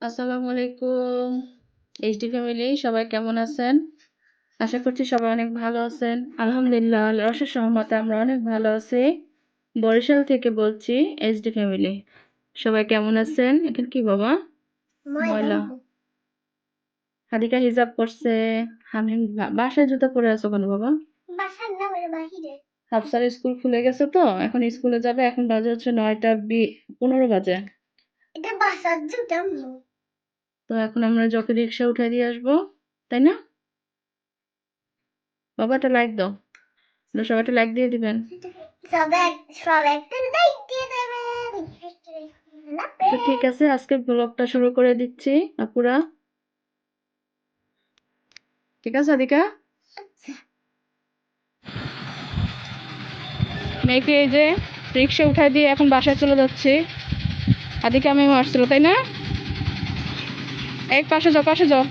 আসসালামু আলাইকুম। HD family সবাই কেমন আছেন? আশা করছি সবাই অনেক ভালো আছেন। আলহামদুলিল্লাহ আল্লাহর অশেষ রহমতে আমরা অনেক ভালো আছি। বরিশাল থেকে বলছি এইচডি ফ্যামিলি সবাই কেমন আছেন? এখন কি বাবা? ময়লা। হাদিকা হিজাব করছে আমি বা- বাসায় জুতা পরে আছো কেন বাবা? হাফসার স্কুল খুলে গেছে তো এখন স্কুলে যাবে। এখন বাজে হচ্ছে নয়টা বি পনেরো বাজে। এটা বাসার জুতা তো এখন আমরা যখন রিক্সা উঠে দিয়ে আসব তাই না? বাবা একটা লাইক দাও তো সবাই একটা লাইক দিয়ে দিবেন। তো ঠিক আছে আজকে ব্লগটা শুরু করে দিচ্ছি আপুরা। ঠিক আছে আদিকা? মেয়েকে এই যে রিক্সা উঠাই দিয়ে এখন বাসায় চলে যাচ্ছি। আদিকা আমি আসছিল তাই না? এক পাশে যাও পাশে যাও।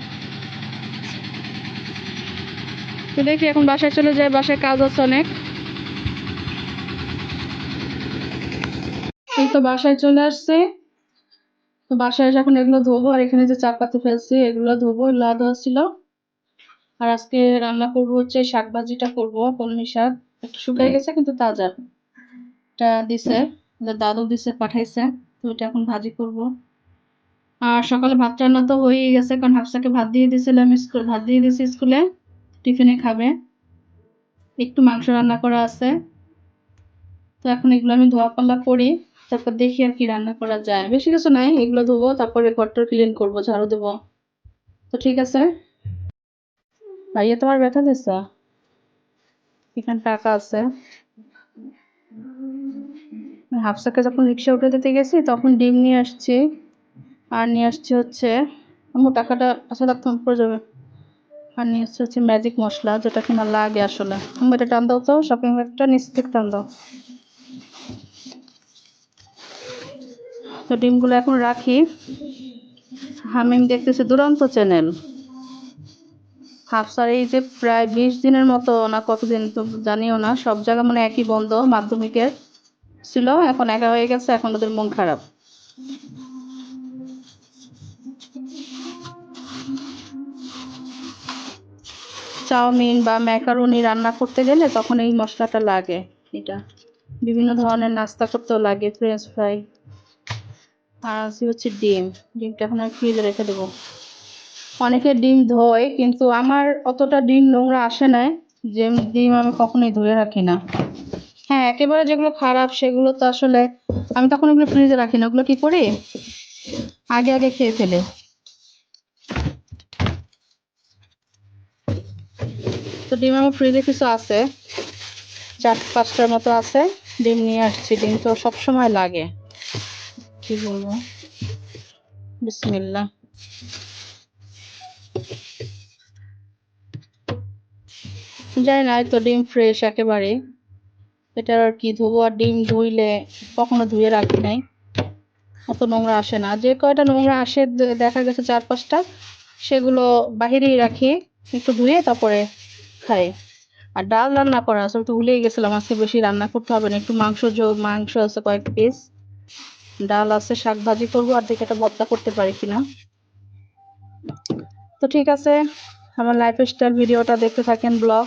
তো দেখি এখন বাসায় চলে যায় বাসায় কাজ আছে অনেক। এই তো বাসায় চলে আসছে। তো বাসায় এসে এখন এগুলো ধোবো, আর এখানে যে চাপ পাতি ফেলছি, এগুলো ধোবো, এগুলো ধোয়া ছিল। আর আজকে রান্না করব হচ্ছে শাক ভাজিটা করব, কলমি শাক। একটু শুকিয়ে গেছে, কিন্তু তাজা। এটা দিছে, দাদু দিছে, পাঠাইছে। তো এটা এখন ভাজি করব। আর সকালে ভাত রান্না তো হয়েই গেছে, কারণ হাফসাকে ভাত দিয়ে দিয়েছিলাম স্কুল ভাত দিয়ে দিয়েছি স্কুলে, টিফিনে খাবে। একটু মাংস রান্না করা আছে। তো এখন এগুলো আমি ধোয়া পাল্লা করি, তারপর দেখি আর কি রান্না করা যায়। বেশি কিছু নাই, এগুলো ধোবো, তারপরে ঘরটা ক্লিন করব, ঝাড়ু দেবো। তো ঠিক আছে। ভাইয়া তোমার ব্যথা দিচ্ছে এখানে টাকা আছে। হাফসাকে যখন রিক্সা উঠে দিতে গেছি, তখন ডিম নিয়ে আসছি। আর নিয়ে আসছি হচ্ছে আমার টাকাটা আচ্ছা রাখতে পড়ে যাবে। আর নিয়ে আসছি হচ্ছে ম্যাজিক মশলা, যেটা কিনা লাগে আসলে। আমি এটা টান দাও তো শপিং ব্যাগটা নিচ থেকে টান দাও। তো ডিমগুলো এখন রাখি। হামিম দেখতেছে দুরন্ত চ্যানেল হাফসার, এই যে প্রায় বিশ দিনের মতো না, কতদিন তো জানিও না, সব জায়গা মানে একই বন্ধ, মাধ্যমিকের ছিল, এখন একা হয়ে গেছে, এখন ওদের মন খারাপ। চাউমিন বা ম্যাকারনি রান্না করতে গেলে তখন এই মশলাটা লাগে এটা। বিভিন্ন ধরনের নাস্তা করতেও লাগে ফ্রেঞ্চ ফ্রাই আর আছে হচ্ছে ডিম। ডিমটা এখন আমি ফ্রিজে রেখে দেবো। অনেকে ডিম ধোয়, কিন্তু আমার অতটা ডিম নোংরা আসে না যে ডিম আমি কখনোই ধুয়ে রাখি না। হ্যাঁ একেবারে যেগুলো খারাপ সেগুলো তো আসলে আমি তখন ওগুলো ফ্রিজে রাখি না। ওগুলো কি করি? আগে আগে খেয়ে ফেলে। তো ডিম আমার ফ্রিজে কিছু আছে। চার পাঁচটার মতো আছে। ডিম নিয়ে আসছি। ডিম তো সব সময় লাগে। কি বলব? বিসমিল্লাহ। যাই না তো ডিম ফ্রেশ একেবারে এটা আর কি ধোবো? আর ডিম ধুইলে কখনো ধুয়ে রাখি নাই। অত নোংরা আসে না। যে কয়টা নোংরা আসে দেখা গেছে চার পাঁচটা। সেগুলো বাহিরেই রাখি। একটু ধুয়ে তারপরে খাই। আর ডাল রান্না করা আসলে তো ভুলেই গেছিলাম আজকে বেশি রান্না করতে হবে না একটু মাংস মাংস আছে কয়েক পিস ডাল আছে শাক ভাজি করব আর দেখে একটা ভর্তা করতে পারি কিনা। তো ঠিক আছে আমার লাইফ স্টাইল ভিডিওটা দেখতে থাকেন ব্লগ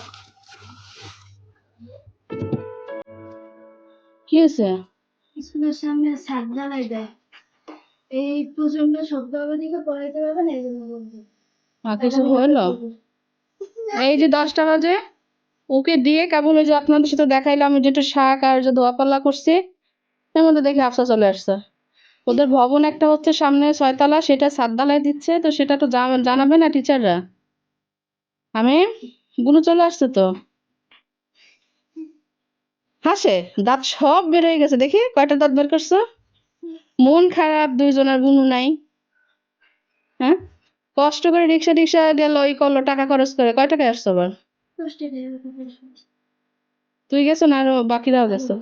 কি হয়েছে? স্কুলের সামনে শাক জ্বালাই দেয়। এই প্রচণ্ড শব্দ দিকে পড়াইতে পারবে না এই জন্য বলছি। আর হলো? এই যে দশটা বাজে, ওকে দিয়ে কেবল ওই যে আপনাদের সাথে দেখাইলাম যেটা শাক আর যে ধোয়া পাল্লা করছে, এর মধ্যে দেখে আফসা চলে আসছে। ওদের ভবন একটা হচ্ছে সামনে ছয়তলা, সেটা সাত ডালাই দিচ্ছে, তো সেটা তো জানাবে না টিচাররা। আমি, গুনু চলে আসছে তো? হাসে, দাঁত সব বের হয়ে গেছে, দেখি কয়টা দাঁত বের করছ? মন খারাপ, দুইজনের গুনু নাই। হ্যাঁ? কষ্ট করে রিক্সা টিক্সা গেল ওই করল টাকা খরচ করে। কয় টাকা আসছো আবার? তুই গেছো না আরও বাকিরাও গেছো?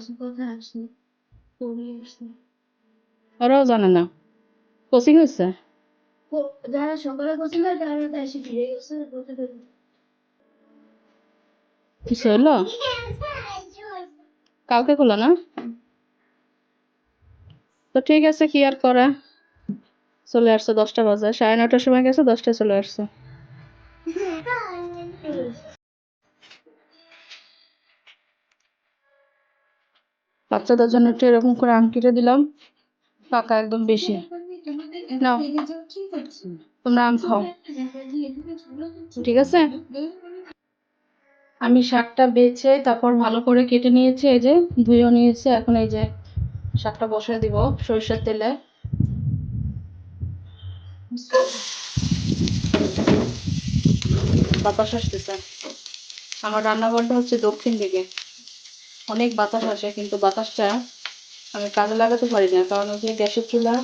ওরাও জানে না। কোচিং হয়েছে যারা সকালে করছিল তারা এসে ফিরে গেছে কিছু হলো কালকে খোলা না? তো ঠিক আছে কি আর করা? চলে আসছে দশটা বাজে। সাড়ে নটার সময় গেছে, দশটায় চলে আসছে। বাচ্চাদের জন্য একটু এরকম করে আম কেটে দিলাম। পাকা একদম বেশি। নাও। তোমরা আম খাও। ঠিক আছে? আমি শাকটা বেছে, তারপর ভালো করে কেটে নিয়েছি। এই যে ধুয়েও নিয়েছি। এখন এই যে শাকটা বসিয়ে দিব সরিষার তেলে। বাতাস আসতেছে। আমার রান্নাঘরটা হচ্ছে দক্ষিণ দিকে। অনেক বাতাস আসে, কিন্তু বাতাসটা আমি কাজে লাগাতে পারি না, কারণ যে গ্যাসের চুলা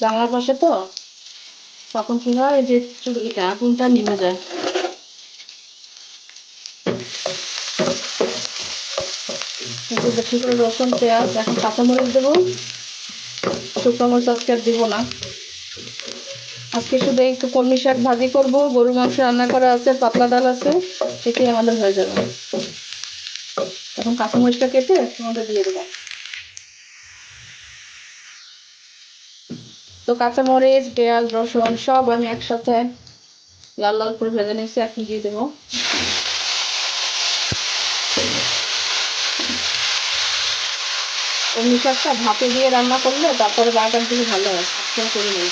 জানলার পাশে তো, তখন কি হয় এই যে চুলিটা আগুনটা নিভে যায়। একটু বেশি করে রসুন, পেঁয়াজ, এখন কাঁচামরিচ দেবো। শুকনো মরিচ আজকে আর দিব না। আজকে শুধু একটু কলমি শাক ভাজি করব, গরুর মাংস রান্না করা আছে, পাতলা ডাল আছে, এটাই আমাদের হয়ে যাবে। এখন কাঁচামরিচটা কেটে তোমাদের দিয়ে দেবো। তো কাঁচামরিচ, পেঁয়াজ, রসুন সব আমি একসাথে লাল লাল করে ভেজে নিয়েছি, এখন দিয়ে দেবো। কলমি শাকটা ভাপে দিয়ে রান্না করলে তারপরে বাগান থেকে ভালো হয় করি নাই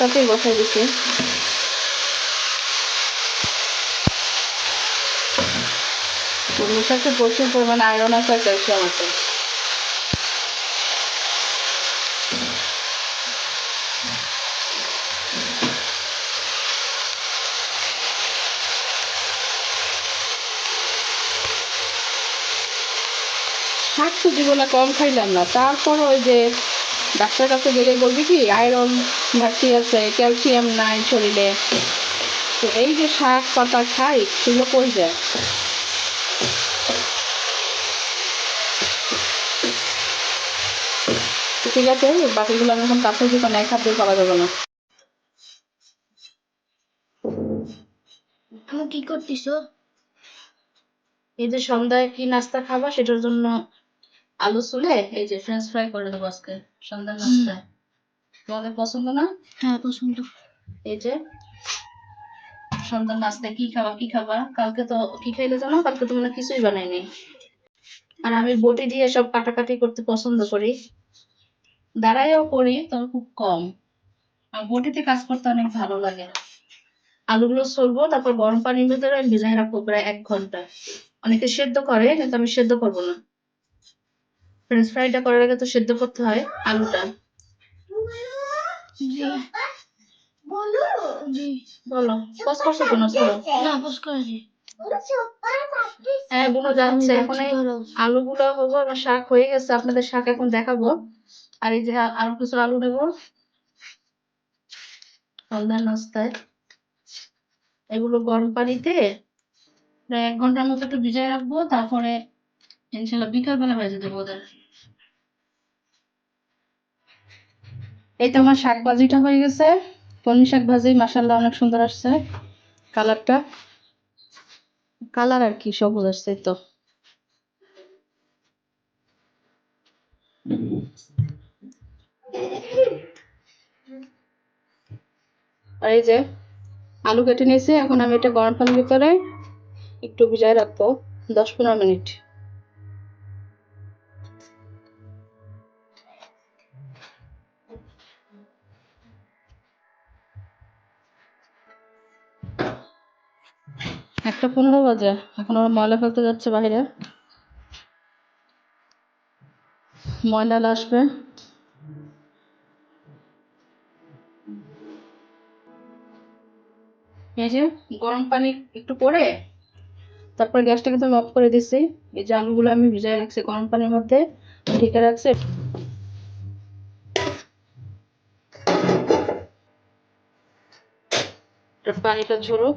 একসাথেই বসাই দিছি। শাকে প্রচুর পরিমাণে আয়রন আছে আর ক্যালসিয়াম আছে। শাক জীবনে কম খাইলাম না। তারপর ওই যে ডাক্তার কাছে গেলে বলবি কি, আয়রন ঘাটতি আছে, ক্যালসিয়াম নাই শরীরে। তো এই যে শাক পাতা খাই সেগুলো কই যায়? ঠিক আছে, বাকিগুলো আমি এখন কাছে দোকানে, এক হাত দিয়ে পাওয়া যাবে না। তুমি কি করতেছো? এই যে সন্ধ্যায় কি নাস্তা খাবা, সেটার জন্য আলু চুলে এই যে ফ্রেঞ্চ ফ্রাই করে দেবো আজকে সন্ধ্যার নাস্তায়। তোমাদের পছন্দ না? হ্যাঁ পছন্দ। এই যে সন্ধ্যার নাস্তায় কি খাবা কি খাবা? কালকে তো কি খাইলে জানো? কালকে তো হয় কিছুই বানাইনি। আর আমি বটি দিয়ে সব কাটাকাটি করতে পছন্দ করি। দাঁড়াইও করি তবে খুব কম। আর বটিতে কাজ করতে অনেক ভালো লাগে। আলুগুলো ছড়বো তারপর গরম পানির ভিতরে ভিজাই রাখব প্রায় এক ঘণ্টা। অনেকে সেদ্ধ করে কিন্তু আমি সেদ্ধ করব না। ফ্রেঞ্চ ফ্রাইটা করার আগে তো সেদ্ধ করতে হয় আলুটা। বলো। পজ করছ কোনো? না পোষ করেছি হ্যাঁ বুনো যাচ্ছে। এখন আলুগুলো হব আমার শাক হয়ে গেছে। আপনাদের শাক এখন দেখাবো। আর এই যে আরও কিছু আলু নেব। সন্ধ্যার নাস্তায়। এগুলো গরম পানিতে এক ঘণ্টার মতো একটু ভিজায় রাখব। তারপরে ইনশাল্লাহ বিকাল বেলা ভেজে দেবো ওদের এই তো আমার শাক ভাজিটা হয়ে গেছে। কলমি শাক ভাজি মাসাল্লাহ অনেক সুন্দর আসছে কালারটা। কালার আর কি, সবুজ আসছে তো। আর এই যে আলু কেটে নিয়েছি, এখন আমি এটা গরম পানির ভিতরে একটু ভিজায় রাখব, দশ পনেরো মিনিট। একটা পনেরো বাজে। এখন ওরা ময়লা ফেলতে যাচ্ছে বাইরে। ময়লা আসবে। এই যে গরম পানি একটু করে তারপর গ্যাসটা কিন্তু অফ করে দিচ্ছি। এই যে আলুগুলো আমি ভিজায় রাখছি গরম পানির মধ্যে, ঢেকে রাখছি। পানিটা ঝরুক।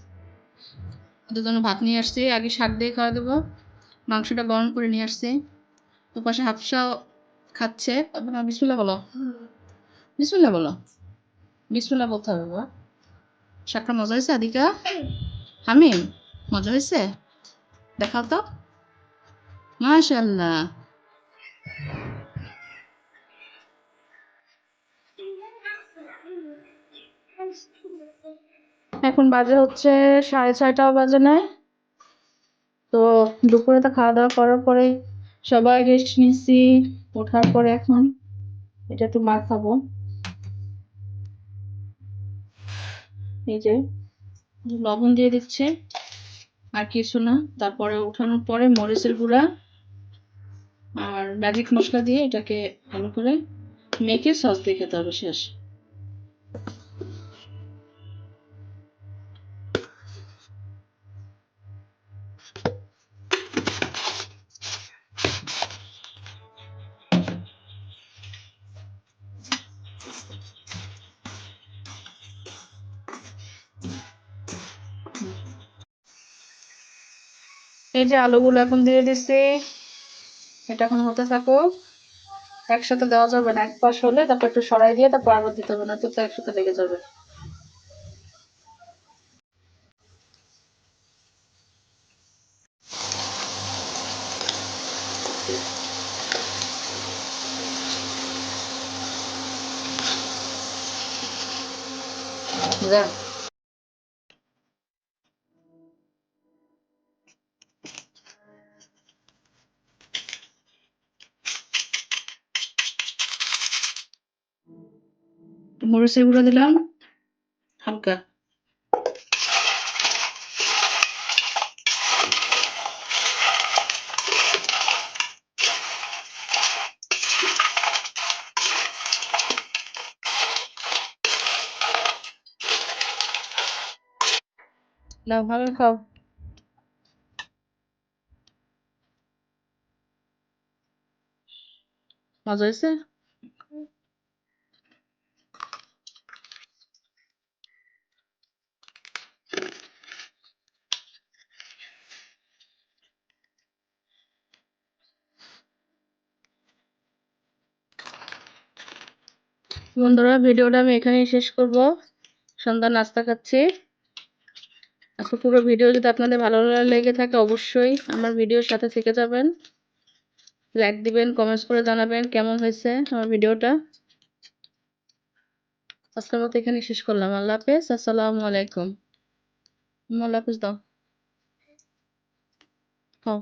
ওদের জন্য ভাত নিয়ে আসছি আগে শাক দিয়ে খাওয়া দেবো। মাংসটা গরম করে নিয়ে আসছি। তো পাশে হাফসাও খাচ্ছে। আপনার বিসমিল্লাহ বলো। বিসমুল্লা বলো। বিসমুল্লা বলতে হবে বাবা। শাকটা মজা হয়েছে আদিকা? হামিম মজা হয়েছে? দেখাও তো। মাশাল্লাহ এখন বাজে হচ্ছে সাড়ে ছয়টাও বাজে নাই তো দুপুরে তো খাওয়া দাওয়া করার পরে সবাই রেস্ট নিচ্ছি ওঠার পরে এখন এটা একটু মাছ খাব এই যে লবণ দিয়ে দিচ্ছে, আর কিছু না। তারপরে উঠানোর পরে মরিচের গুঁড়া আর ম্যাজিক মশলা দিয়ে এটাকে ভালো করে মেখে সস দিয়ে খেতে হবে শেষ। এই যে আলুগুলো এখন দিয়ে দিচ্ছি এটা এখন হতে থাকো একসাথে দেওয়া যাবে না, এক পাশ হলে তারপর একটু সরাই দিয়ে তারপর আবার দিতে হবে না তো একসাথে লেগে যাবে। যা। মরিচের গুঁড়ো দিলাম। হালকা। না ভালো খাও। মজা হয়েছে? বন্ধুরা, ভিডিওটা আমি এখানেই শেষ করব। সন্ধ্যা নাস্তা খাচ্ছি। আজকে পুরো ভিডিও যদি আপনাদের ভালো লেগে থাকে, অবশ্যই আমার ভিডিওর সাথে থেকে যাবেন। লাইক দিবেন কমেন্টস করে জানাবেন কেমন হয়েছে আমার ভিডিওটা। আজকের মতো এখানে শেষ করলাম। আল্লাহ হাফেজ, আসসালামু আলাইকুম। আল্লাহ হাফেজ দাও। খাও।